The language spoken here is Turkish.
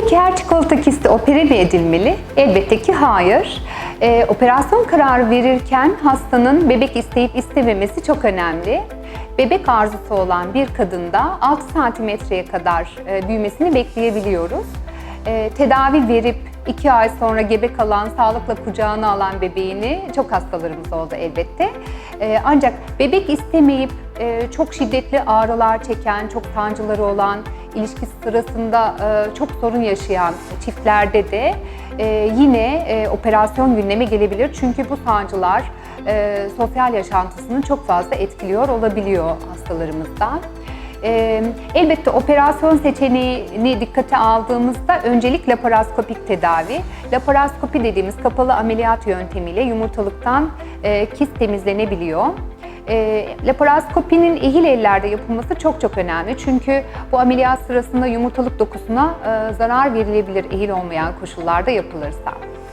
Peki her çikolata kisti opere mi edilmeli? Elbette ki hayır. Ee, operasyon kararı verirken hastanın bebek isteyip istememesi çok önemli. Bebek arzusu olan bir kadında 6 santimetreye kadar e, büyümesini bekleyebiliyoruz. E, tedavi verip 2 ay sonra gebe kalan, sağlıkla kucağına alan bebeğini çok hastalarımız oldu elbette. E, ancak bebek istemeyip e, çok şiddetli ağrılar çeken, çok sancıları olan, ilişkisi sırasında e, çok sorun yaşayan çiftlerde de e, yine e, operasyon gündeme gelebilir. Çünkü bu sancılar sosyal yaşantısını çok fazla etkiliyor olabiliyor hastalarımızda. Elbette operasyon seçeneğini dikkate aldığımızda öncelik laparoskopik tedavi. Laparoskopi dediğimiz kapalı ameliyat yöntemiyle yumurtalıktan kist temizlenebiliyor. E, laparoskopinin ehil ellerde yapılması çok çok önemli. Çünkü bu ameliyat sırasında yumurtalık dokusuna e, zarar verilebilir ehil olmayan koşullarda yapılırsa.